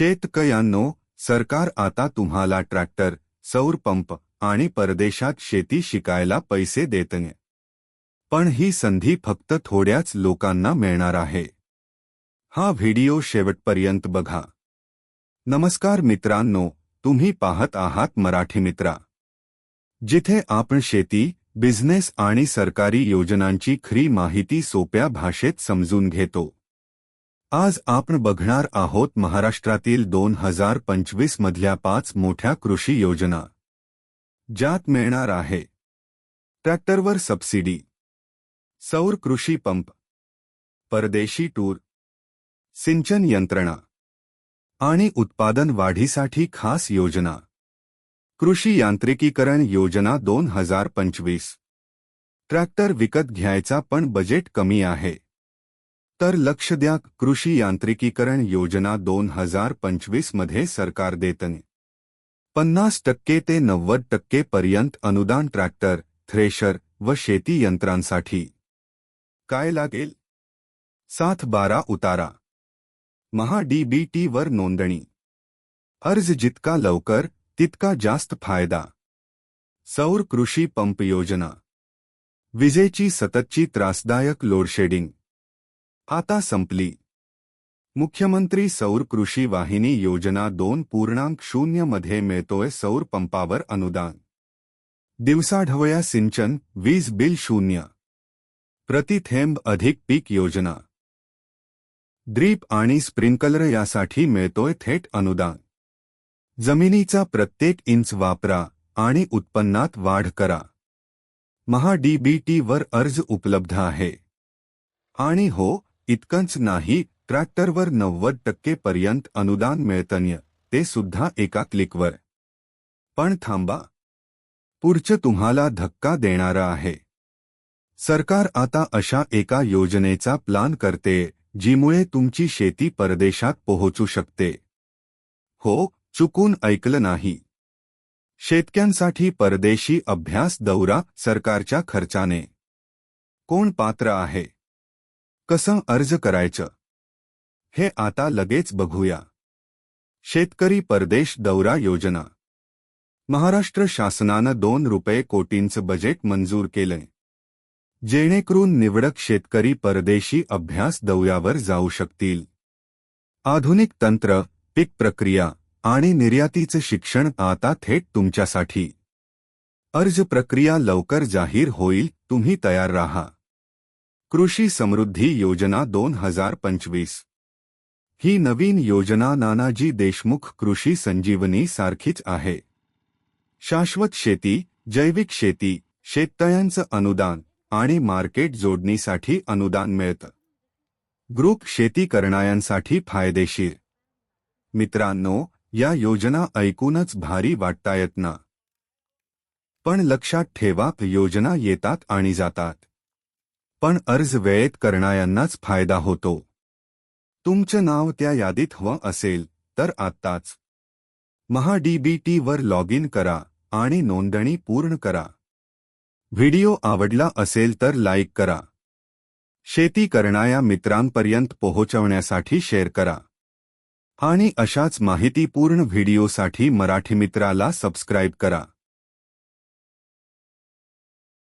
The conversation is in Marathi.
शेतकयांनो सरकार आता तुम्हाला ट्रॅक्टर सौर पंप आणि परदेशात शेती शिकायला पैसे देतने पण ही संधी फक्त थोड्याच लोकांना मिळणार आहे. हा व्हिडिओ शेवटपर्यंत बघा. नमस्कार मित्रांनो तुम्ही पाहत आहात मराठी मित्रा. जिथे आपण शेती बिझनेस आणि सरकारी योजनांची खरी माहिती सोप्या भाषेत समजून घेतो. आज आपण बघणार आहोत महाराष्ट्रातील दोन हजार पंचवीस मधल्या पाच मोठ्या कृषी योजना. ज्यात मिळणार आहे. ट्रॅक्टरवर सबसिडी. सौर कृषी पंप. परदेशी टूर. सिंचन यंत्रणा. आणि उत्पादन वाढीसाठी खास योजना. कृषी यांत्रिकीकरण योजना दोन हजार पंचवीस. ट्रॅक्टर विकत घ्यायचा पण बजेट कमी आहे. तर लक्ष द्या कृषी यांत्रिकीकरण योजना दोन हजार पंचवीसमध्ये सरकार देतने. पन्नास टक्के ते नव्वद टक्के पर्यंत अनुदान ट्रॅक्टर थ्रेशर व शेती यंत्रांसाठी. काय लागेल? सात बारा उतारा. महा डीबीटी वर नोंदणी. अर्ज जितका लवकर तितका जास्त फायदा. सौर कृषी पंप योजना. विजेची सततची त्रासदायक लोडशेडिंग. आता संपली. मुख्यमंत्री सौर कृषी वाहिनी योजना दोन पूर्णांक शून्यमध्ये मिळतोय सौर पंपावर अनुदान. दिवसाढवळ्या सिंचन वीज बिल शून्य. प्रतिथेंब अधिक पीक योजना. ड्रीप आणि स्प्रिंकलर यासाठी मिळतोय थेट अनुदान. जमिनीचा प्रत्येक इंच वापरा आणि उत्पन्नात वाढ करा. महाडीबीटी वर अर्ज उपलब्ध आहे. आणि हो इतकंच नाही ट्रॅक्टरवर नव्वद टक्के पर्यंत अनुदान मिळतन्य ते सुद्धा एका क्लिकवर. पण थांबा. पुढचं तुम्हाला धक्का देणारं आहे. सरकार आता अशा एका योजनेचा प्लान करते जीमुळे तुमची शेती परदेशात पोहोचू शकते. हो चुकून ऐकलं नाही. शेतक्यांसाठी परदेशी अभ्यास दौरा सरकारच्या खर्चाने. कोण पात्र आहे? कसं अर्ज करायचं? हे आता लगेच बघूया. शेतकरी परदेश दौरा योजना. महाराष्ट्र शासनानं दोन रुपये कोटींचं बजेट मंजूर केलंय. जेणेकरून निवडक शेतकरी परदेशी अभ्यास दौऱ्यावर जाऊ शकतील. आधुनिक तंत्र पीक प्रक्रिया आणि निर्यातीचं शिक्षण आता थेट तुमच्यासाठी. अर्ज प्रक्रिया लवकर जाहीर होईल तुम्ही तयार राहा. कृषी समृद्धी योजना दोन हजार पंचवीस. ही नवीन योजना नानाजी देशमुख कृषी संजीवनी सारखीच आहे. शाश्वत शेती जैविक शेती शेततळ्यांचं अनुदान आणि मार्केट जोडणीसाठी अनुदान मिळतं. ग्रुप शेती करणाऱ्यांसाठी फायदेशीर. मित्रांनो या योजना ऐकूनच भारी वाटतायत ना? पण लक्षात ठेवा योजना येतात आणि जातात. पण अर्ज वेळेत करणाऱ्यांनाच फायदा होतो. तुमचं नाव त्या यादीत हवं असेल तर आत्ताच. महा डीबीटी वर लॉग इन करा आणि नोंदणी पूर्ण करा. व्हिडिओ आवडला असेल तर लाईक करा. शेती करणाऱ्या मित्रांपर्यंत पोहोचवण्यासाठी शेअर करा. आणि अशाच माहितीपूर्ण व्हिडिओसाठी मराठी मित्राला सबस्क्राईब करा.